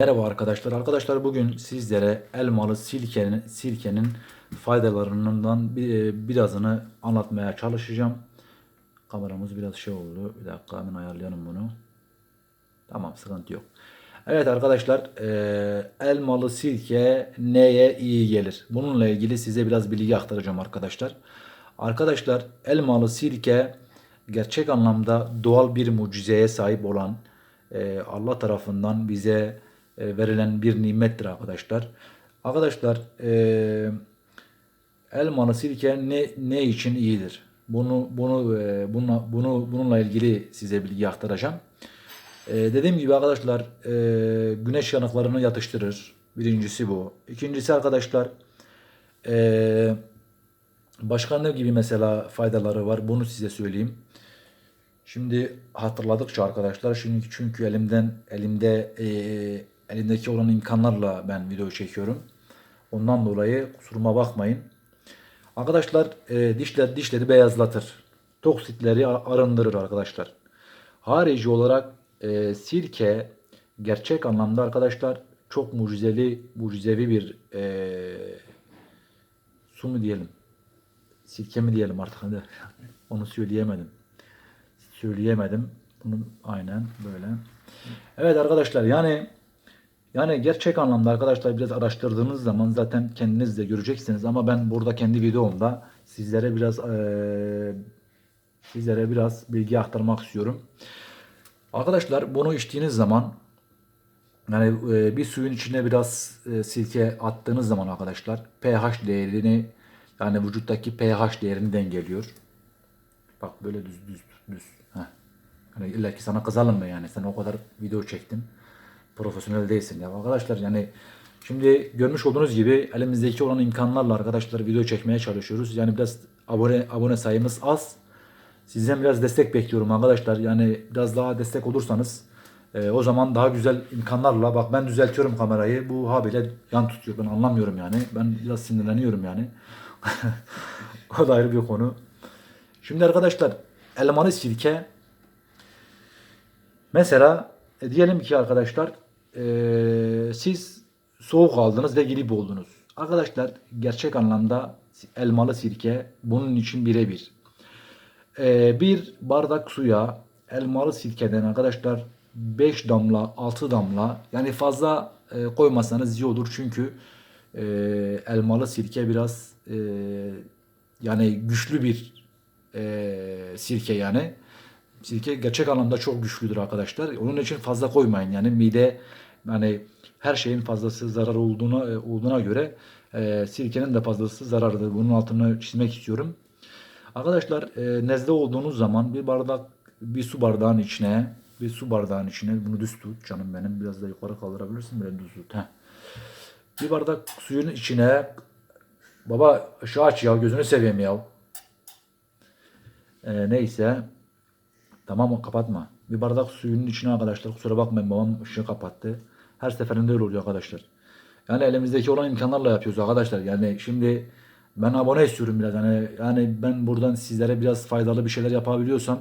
Merhaba arkadaşlar. Arkadaşlar bugün sizlere elmalı sirkenin, sirkenin faydalarından bir, birazını anlatmaya çalışacağım. Kameramız biraz şey oldu. Bir dakika hemen ayarlayalım bunu. Tamam sıkıntı yok. Evet arkadaşlar eee, elmalı sirke neye iyi gelir? Bununla ilgili size biraz bilgi aktaracağım arkadaşlar. Arkadaşlar elmalı sirke gerçek anlamda doğal bir mucizeye sahip olan eee, Allah tarafından bize e, verilen bir nimettir arkadaşlar. Arkadaşlar eee elmalı sirke ne ne için iyidir? Bunu bunu e, bununla, bunu bununla ilgili size bilgi aktaracağım. E, dediğim gibi arkadaşlar e, güneş yanıklarını yatıştırır. Birincisi bu. İkincisi arkadaşlar e, başka ne gibi mesela faydaları var? Bunu size söyleyeyim. Şimdi hatırladıkça arkadaşlar şimdi çünkü elimden elimde e, elimdeki olan imkanlarla ben video çekiyorum. Ondan dolayı kusuruma bakmayın. Arkadaşlar e, dişler dişleri beyazlatır. Toksitleri arındırır arkadaşlar. Harici olarak e, sirke gerçek anlamda arkadaşlar çok mucizeli mucizevi bir e, su mu diyelim? Sirke mi diyelim artık. Onu söyleyemedim. Söyleyemedim. Bunu aynen böyle. Evet arkadaşlar yani yani gerçek anlamda arkadaşlar biraz araştırdığınız zaman zaten kendiniz de göreceksiniz ama ben burada kendi videomda sizlere biraz eee, sizlere biraz bilgi aktarmak istiyorum. Arkadaşlar bunu içtiğiniz zaman yani eee, bir suyun içine biraz eee, sirke attığınız zaman arkadaşlar pH değerini yani vücuttaki pH değerini dengeliyor. Bak böyle düz düz düz. Heh. Hani illa ki sana kızalım mı yani? Sen o kadar video çektin. Profesyonel değilsin ya. Arkadaşlar yani şimdi görmüş olduğunuz gibi elimizdeki olan imkanlarla arkadaşlar video çekmeye çalışıyoruz. Yani biraz abone abone sayımız az. Sizden biraz destek bekliyorum arkadaşlar. Yani biraz daha destek olursanız e, o zaman daha güzel imkanlarla bak ben düzeltiyorum kamerayı. Bu habire yan tutuyor. Ben anlamıyorum yani. Ben biraz sinirleniyorum yani. o da ayrı bir konu. Şimdi arkadaşlar elmalı sirke mesela e, diyelim ki arkadaşlar e, siz soğuk aldınız ve grip oldunuz. Arkadaşlar gerçek anlamda elmalı sirke bunun için birebir. E, bir bardak suya elmalı sirkeden arkadaşlar 5 damla 6 damla yani fazla e, koymasanız iyi olur çünkü e, elmalı sirke biraz e, yani güçlü bir e, sirke yani. Sirke gerçek anlamda çok güçlüdür arkadaşlar. Onun için fazla koymayın. Yani mide yani her şeyin fazlası zarar olduğuna e, olduğuna göre e, sirkenin de fazlası zarardır. Bunun altını çizmek istiyorum. Arkadaşlar e, nezle olduğunuz zaman bir bardak bir su bardağın içine bir su bardağın içine bunu düz tut canım benim biraz da yukarı kaldırabilirsin böyle düz tut. Heh. Bir bardak suyun içine baba ışığı aç ya gözünü seveyim ya. Ee, neyse. Tamam kapatma. Bir bardak suyun içine arkadaşlar kusura bakmayın babam ışığı kapattı. Her seferinde öyle oluyor arkadaşlar. Yani elimizdeki olan imkanlarla yapıyoruz arkadaşlar. Yani şimdi ben abone istiyorum biraz. Yani, yani ben buradan sizlere biraz faydalı bir şeyler yapabiliyorsam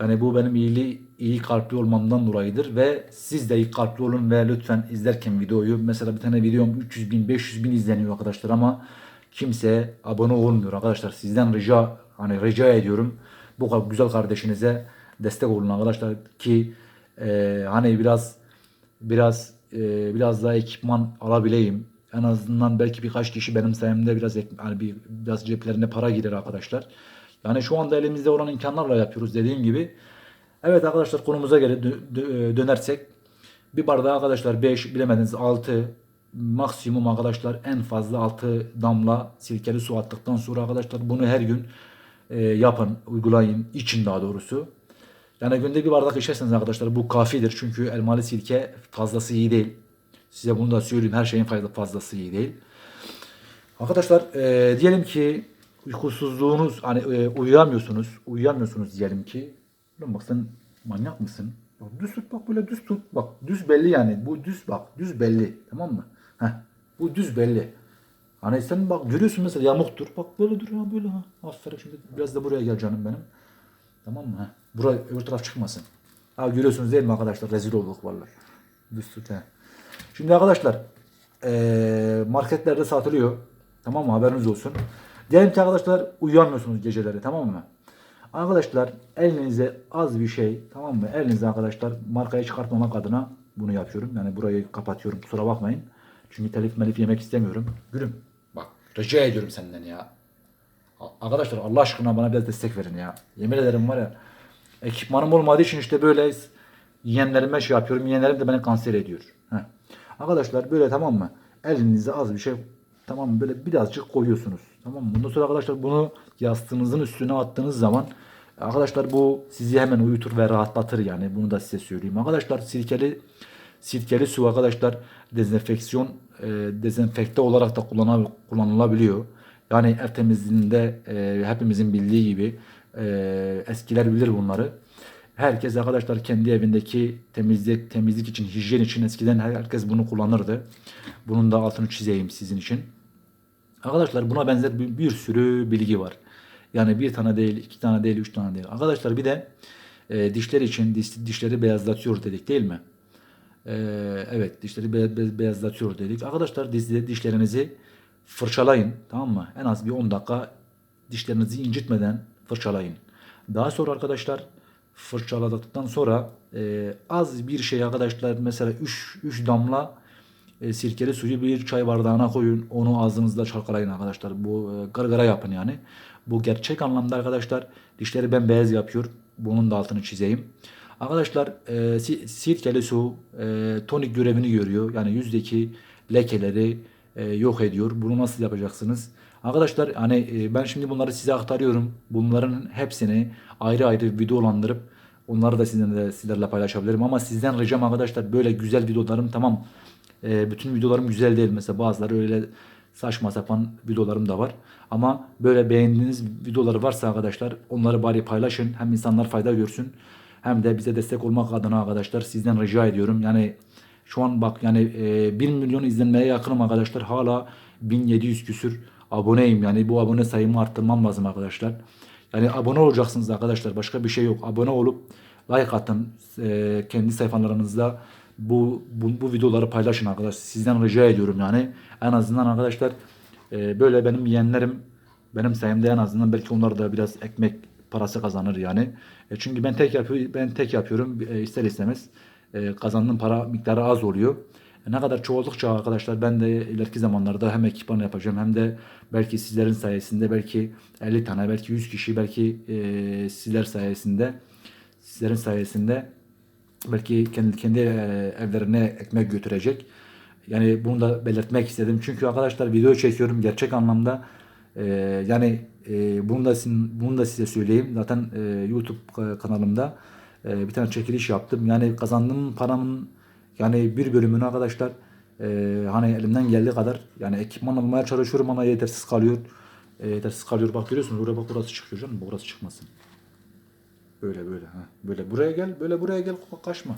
yani bu benim iyiliği, iyi kalpli olmamdan dolayıdır ve siz de iyi kalpli olun ve lütfen izlerken videoyu mesela bir tane videom 300 bin 500 bin izleniyor arkadaşlar ama kimse abone olmuyor arkadaşlar sizden rica hani rica ediyorum bu güzel kardeşinize destek olun arkadaşlar ki e, hani biraz biraz e, biraz daha ekipman alabileyim en azından belki birkaç kişi benim sayemde biraz hani bir, biraz ceplerine para girer arkadaşlar. Yani şu anda elimizde olan imkanlarla yapıyoruz dediğim gibi. Evet arkadaşlar konumuza dö- dö- dönersek bir bardağa arkadaşlar 5 bilemediniz 6 maksimum arkadaşlar en fazla 6 damla sirkeli su attıktan sonra arkadaşlar bunu her gün e, yapın, uygulayın, için daha doğrusu. Yani günde bir bardak içerseniz arkadaşlar bu kafidir. Çünkü elmalı sirke fazlası iyi değil. Size bunu da söyleyeyim. Her şeyin fazla- fazlası iyi değil. Arkadaşlar e, diyelim ki uykusuzluğunuz hani e, uyuyamıyorsunuz. Uyuyamıyorsunuz diyelim ki. Lan bak sen manyak mısın? Ya düz tut bak böyle düz tut. Bak düz belli yani. Bu düz bak düz belli. Tamam mı? Heh, bu düz belli. Hani sen bak görüyorsun mesela yamuktur. Bak böyle dur ya böyle ha. Aferin şimdi biraz da buraya gel canım benim. Tamam mı? Buraya öbür taraf çıkmasın. Ha görüyorsunuz değil mi arkadaşlar? Rezil olduk vallahi. Düz tut he. Şimdi arkadaşlar marketlerde satılıyor. Tamam mı? Haberiniz olsun. Diyelim ki arkadaşlar uyuyamıyorsunuz geceleri tamam mı? Arkadaşlar elinize az bir şey tamam mı? Elinize arkadaşlar markayı çıkartmamak adına bunu yapıyorum. Yani burayı kapatıyorum kusura bakmayın. Çünkü telif melif yemek istemiyorum. Gülüm rica ediyorum senden ya. Arkadaşlar Allah aşkına bana biraz destek verin ya. Yemin ederim var ya. Ekipmanım olmadığı için işte böyle yeğenlerime şey yapıyorum. Yeğenlerim de beni kanser ediyor. Heh. Arkadaşlar böyle tamam mı? Elinize az bir şey tamam mı? Böyle birazcık koyuyorsunuz. Tamam mı? Bundan sonra arkadaşlar bunu yastığınızın üstüne attığınız zaman arkadaşlar bu sizi hemen uyutur ve rahatlatır yani. Bunu da size söyleyeyim. Arkadaşlar sirkeli sirkeli su arkadaşlar dezenfeksiyon e, dezenfekte olarak da kullanab- kullanılabiliyor. Yani ev temizliğinde e, hepimizin bildiği gibi e, eskiler bilir bunları. Herkes arkadaşlar kendi evindeki temizlik temizlik için, hijyen için eskiden herkes bunu kullanırdı. Bunun da altını çizeyim sizin için. Arkadaşlar buna benzer bir, bir sürü bilgi var. Yani bir tane değil, iki tane değil, üç tane değil. Arkadaşlar bir de e, dişler için diş, dişleri beyazlatıyor dedik değil mi? E, evet dişleri be- be- beyazlatıyor dedik. Arkadaşlar diş, dişlerinizi fırçalayın tamam mı? En az bir 10 dakika dişlerinizi incitmeden fırçalayın. Daha sonra arkadaşlar fırçaladıktan sonra e, az bir şey arkadaşlar mesela 3 3 damla e, sirkeli suyu bir çay bardağına koyun. Onu ağzınızda çalkalayın arkadaşlar. Bu e, gargara yapın yani. Bu gerçek anlamda arkadaşlar dişleri bembeyaz yapıyor. Bunun da altını çizeyim. Arkadaşlar e, si- sirkeli su e, tonik görevini görüyor. Yani yüzdeki lekeleri e, yok ediyor. Bunu nasıl yapacaksınız? Arkadaşlar hani e, ben şimdi bunları size aktarıyorum. Bunların hepsini ayrı ayrı videolandırıp onları da sizlerle, sizlerle paylaşabilirim. Ama sizden ricam arkadaşlar böyle güzel videolarım tamam. E, bütün videolarım güzel değil. Mesela bazıları öyle saçma sapan videolarım da var. Ama böyle beğendiğiniz videoları varsa arkadaşlar onları bari paylaşın. Hem insanlar fayda görsün. Hem de bize destek olmak adına arkadaşlar sizden rica ediyorum. Yani şu an bak yani e, 1 milyon izlenmeye yakınım arkadaşlar. Hala 1700 küsür aboneyim. Yani bu abone sayımı arttırmam lazım arkadaşlar. Yani abone olacaksınız arkadaşlar. Başka bir şey yok. Abone olup like atın. E, kendi sayfalarınızda bu, bu, bu videoları paylaşın arkadaşlar. Sizden rica ediyorum yani. En azından arkadaşlar e, böyle benim yeğenlerim benim sayemde en azından belki onlar da biraz ekmek parası kazanır yani. E, çünkü ben tek yapıyorum, ben tek yapıyorum e, ister istemez e, kazandığım para miktarı az oluyor. E, ne kadar çoğaldıkça arkadaşlar ben de ileriki zamanlarda hem ekipman yapacağım hem de belki sizlerin sayesinde belki 50 tane belki 100 kişi belki e, sizler sayesinde sizlerin sayesinde belki kendi kendi e, evlerine ekmek götürecek. Yani bunu da belirtmek istedim. Çünkü arkadaşlar video çekiyorum gerçek anlamda e, yani e, bunu da bunu da size söyleyeyim. Zaten e, YouTube ka- kanalımda e, bir tane çekiliş yaptım. Yani kazandığım paramın yani bir bölümünü arkadaşlar e, hani elimden geldiği kadar yani ekipman almaya çalışıyorum ama yetersiz kalıyor. E, yetersiz kalıyor. Bak görüyorsunuz buraya bak burası çıkıyor canım. Burası çıkmasın. Böyle böyle. Ha. Böyle buraya gel. Böyle buraya gel. Kaçma.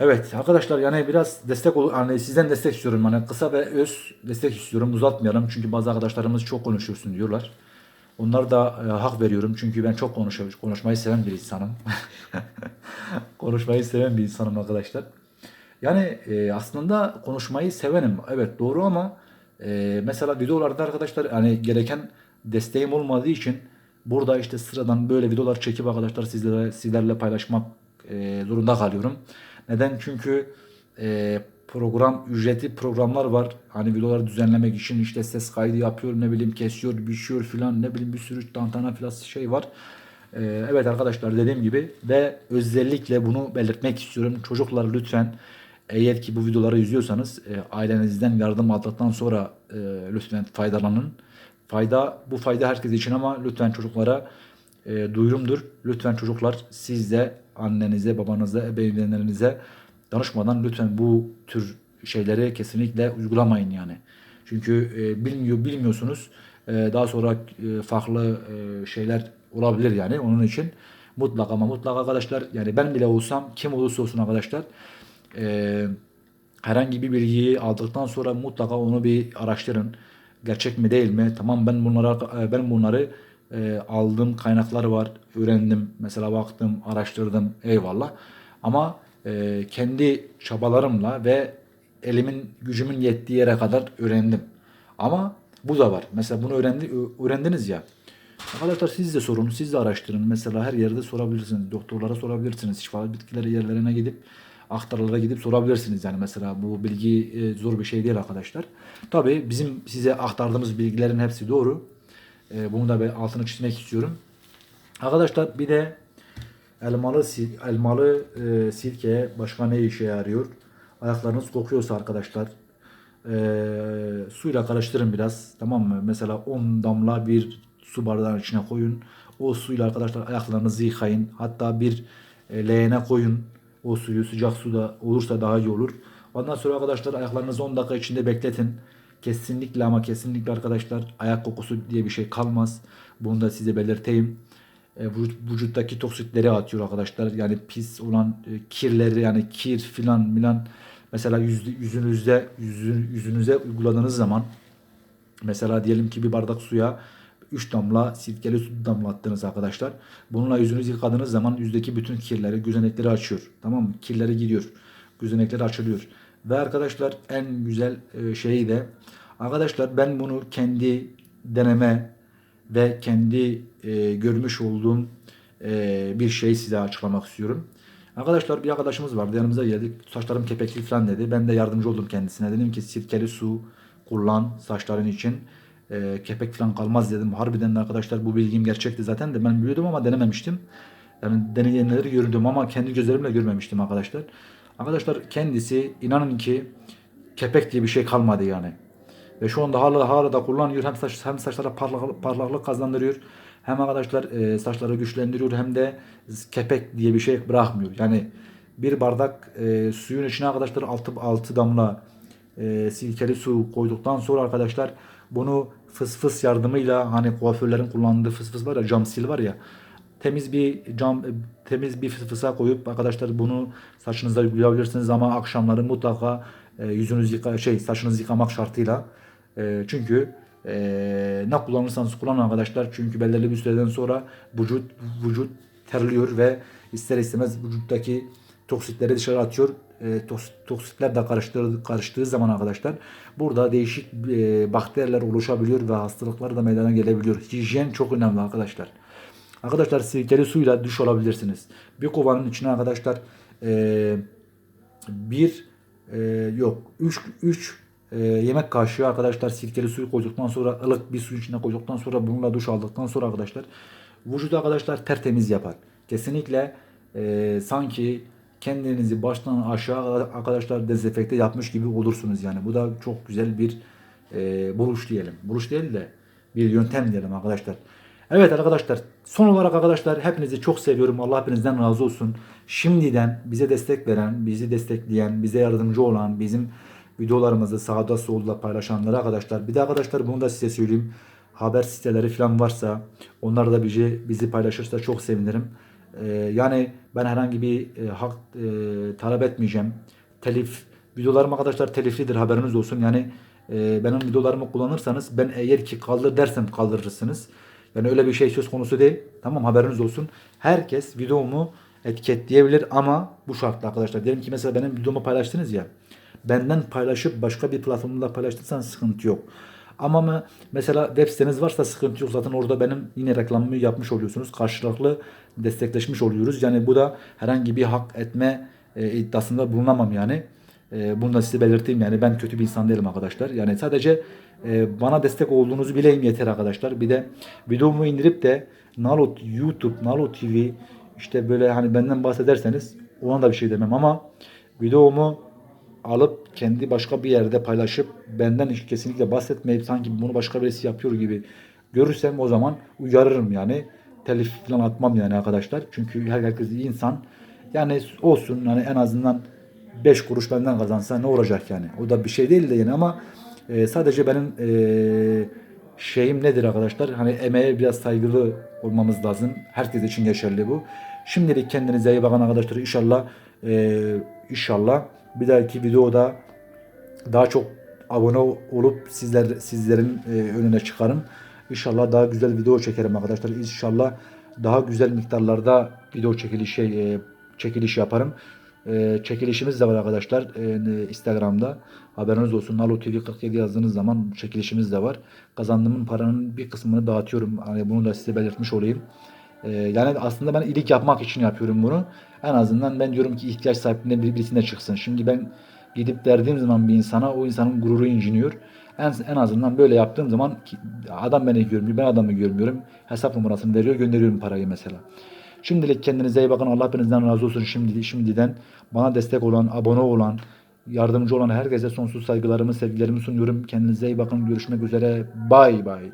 Evet arkadaşlar yani biraz destek ol hani sizden destek istiyorum hani kısa ve öz destek istiyorum uzatmayalım çünkü bazı arkadaşlarımız çok konuşuyorsun diyorlar. Onlara da e, hak veriyorum çünkü ben çok konuşuyorum konuşmayı seven bir insanım. konuşmayı seven bir insanım arkadaşlar. Yani e, aslında konuşmayı sevenim evet doğru ama e, mesela videolarda arkadaşlar hani gereken desteğim olmadığı için burada işte sıradan böyle videolar çekip arkadaşlar sizlere sizlerle paylaşmak e, zorunda kalıyorum. Neden? Çünkü e, program ücretli programlar var. Hani videoları düzenlemek için işte ses kaydı yapıyor, ne bileyim kesiyor, biçiyor filan ne bileyim bir sürü tantana filan şey var. E, evet arkadaşlar dediğim gibi ve özellikle bunu belirtmek istiyorum. Çocuklar lütfen eğer ki bu videoları izliyorsanız e, ailenizden yardım aldıktan sonra e, lütfen faydalanın. Fayda bu fayda herkes için ama lütfen çocuklara e, duyurumdur. Lütfen çocuklar siz de annenize, babanıza, ebeveynlerinize danışmadan lütfen bu tür şeyleri kesinlikle uygulamayın yani. Çünkü e, bilmiyor bilmiyorsunuz. E, daha sonra e, farklı e, şeyler olabilir yani. Onun için mutlaka ama mutlaka arkadaşlar yani ben bile olsam kim olursa olsun arkadaşlar e, herhangi bir bilgiyi aldıktan sonra mutlaka onu bir araştırın. Gerçek mi değil mi? Tamam ben bunları ben bunları e, aldığım kaynaklar var. Öğrendim. Mesela baktım, araştırdım. Eyvallah. Ama e, kendi çabalarımla ve elimin gücümün yettiği yere kadar öğrendim. Ama bu da var. Mesela bunu öğrendi, öğrendiniz ya. Arkadaşlar siz de sorun, siz de araştırın. Mesela her yerde sorabilirsiniz. Doktorlara sorabilirsiniz. Şifalı bitkileri yerlerine gidip aktarlara gidip sorabilirsiniz. Yani mesela bu bilgi e, zor bir şey değil arkadaşlar. Tabii bizim size aktardığımız bilgilerin hepsi doğru. E, bunu da ben altını çizmek istiyorum. Arkadaşlar bir de elmalı elmalı e, sirke başka ne işe yarıyor? Ayaklarınız kokuyorsa arkadaşlar e, suyla karıştırın biraz tamam mı? Mesela 10 damla bir su bardağının içine koyun. O suyla arkadaşlar ayaklarınızı yıkayın. Hatta bir e, leğene koyun. O suyu sıcak suda olursa daha iyi olur. Ondan sonra arkadaşlar ayaklarınızı 10 dakika içinde bekletin. Kesinlikle ama kesinlikle arkadaşlar ayak kokusu diye bir şey kalmaz. Bunu da size belirteyim. E, vücut- vücuttaki toksikleri atıyor arkadaşlar. Yani pis olan e, kirleri yani kir filan milan mesela yüz, yüzünüzde yüzün, yüzünüze uyguladığınız zaman mesela diyelim ki bir bardak suya 3 damla sirkeli su damlattınız arkadaşlar. Bununla yüzünüzü yıkadığınız zaman yüzdeki bütün kirleri, gözenekleri açıyor. Tamam mı? Kirleri gidiyor. Gözenekleri açılıyor. Ve arkadaşlar en güzel e, şeyi de arkadaşlar ben bunu kendi deneme ve kendi e, görmüş olduğum e, bir şeyi size açıklamak istiyorum. Arkadaşlar bir arkadaşımız vardı yanımıza geldi. Saçlarım kepekli falan dedi. Ben de yardımcı oldum kendisine. Dedim ki sirkeli su kullan saçların için. E, kepek falan kalmaz dedim. Harbiden de arkadaşlar bu bilgim gerçekti zaten de ben biliyordum ama denememiştim. Yani deneyenleri gördüm ama kendi gözlerimle görmemiştim arkadaşlar. Arkadaşlar kendisi inanın ki kepek diye bir şey kalmadı yani. Ve şu anda hala hala da kullanıyor. Hem saç hem saçlara parlak, parlaklık kazandırıyor. Hem arkadaşlar e, saçları güçlendiriyor hem de kepek diye bir şey bırakmıyor. Yani bir bardak e, suyun içine arkadaşlar 6 6 damla e, silkeli su koyduktan sonra arkadaşlar bunu fıs fıs yardımıyla hani kuaförlerin kullandığı fıs fıs var ya cam sil var ya temiz bir cam e, temiz bir fısa koyup arkadaşlar bunu saçınıza uygulayabilirsiniz ama akşamları mutlaka e, yüzünüzü yıka şey saçınızı yıkamak şartıyla e, çünkü e, ne kullanırsanız kullanın arkadaşlar çünkü belirli bir süreden sonra vücut vücut terliyor ve ister istemez vücuttaki toksikleri dışarı atıyor. E, toksikler de karıştığı, karıştığı zaman arkadaşlar burada değişik e, bakteriler oluşabiliyor ve hastalıklar da meydana gelebiliyor. Hijyen çok önemli arkadaşlar. Arkadaşlar sirkeli suyla duş alabilirsiniz. Bir kovanın içine arkadaşlar e, bir e, yok 3 3 yemek kaşığı arkadaşlar sirkeli suyu koyduktan sonra ılık bir su içine koyduktan sonra bununla duş aldıktan sonra arkadaşlar vücudu arkadaşlar tertemiz yapar. Kesinlikle e, sanki kendinizi baştan aşağı arkadaşlar dezenfekte yapmış gibi olursunuz yani. Bu da çok güzel bir e, buluş diyelim. Buluş değil de bir yöntem diyelim arkadaşlar. Evet arkadaşlar son olarak arkadaşlar hepinizi çok seviyorum. Allah hepinizden razı olsun. Şimdiden bize destek veren, bizi destekleyen, bize yardımcı olan, bizim videolarımızı sağda solda paylaşanlara arkadaşlar. Bir de arkadaşlar bunu da size söyleyeyim. Haber siteleri falan varsa onlar da bizi, bizi paylaşırsa çok sevinirim. Ee, yani ben herhangi bir e, hak e, talep etmeyeceğim. Telif videolarım arkadaşlar teliflidir haberiniz olsun. Yani e, benim videolarımı kullanırsanız ben eğer ki kaldır dersem kaldırırsınız. Yani öyle bir şey söz konusu değil. Tamam haberiniz olsun. Herkes videomu etiketleyebilir ama bu şartla arkadaşlar. Diyelim ki mesela benim videomu paylaştınız ya. Benden paylaşıp başka bir platformda paylaştıysanız sıkıntı yok. Ama mesela web siteniz varsa sıkıntı yok. Zaten orada benim yine reklamımı yapmış oluyorsunuz. Karşılıklı destekleşmiş oluyoruz. Yani bu da herhangi bir hak etme e, iddiasında bulunamam yani. E, bunu da size belirteyim yani ben kötü bir insan değilim arkadaşlar. Yani sadece e, bana destek olduğunuzu bileyim yeter arkadaşlar. Bir de videomu indirip de Nalo YouTube, Nalo TV işte böyle hani benden bahsederseniz ona da bir şey demem ama videomu alıp kendi başka bir yerde paylaşıp benden hiç kesinlikle bahsetmeyip sanki bunu başka birisi yapıyor gibi görürsem o zaman uyarırım yani. Telif falan atmam yani arkadaşlar. Çünkü herkes insan. Yani olsun hani en azından 5 kuruş benden kazansa ne olacak yani. O da bir şey değil de yani ama e, sadece benim e, şeyim nedir arkadaşlar? Hani emeğe biraz saygılı olmamız lazım. Herkes için geçerli bu. Şimdilik kendinize iyi bakın arkadaşlar. İnşallah e, inşallah bir dahaki videoda daha çok abone olup sizler sizlerin e, önüne çıkarım. İnşallah daha güzel video çekerim arkadaşlar. İnşallah daha güzel miktarlarda video çekiliş şey, e, çekiliş yaparım. Ee, çekilişimiz de var arkadaşlar ee, Instagram'da. Haberiniz olsun. Nalo TV 47 yazdığınız zaman çekilişimiz de var. Kazandığımın paranın bir kısmını dağıtıyorum. Hani bunu da size belirtmiş olayım. Ee, yani aslında ben iyilik yapmak için yapıyorum bunu. En azından ben diyorum ki ihtiyaç sahipliğinde bir- birisine çıksın. Şimdi ben gidip verdiğim zaman bir insana o insanın gururu inciniyor. En, en azından böyle yaptığım zaman adam beni görmüyor, ben adamı görmüyorum. Hesap numarasını veriyor, gönderiyorum parayı mesela. Şimdilik kendinize iyi bakın. Allah hepinizden razı olsun şimdi, şimdiden. Bana destek olan, abone olan, yardımcı olan herkese sonsuz saygılarımı, sevgilerimi sunuyorum. Kendinize iyi bakın. Görüşmek üzere. Bay bay.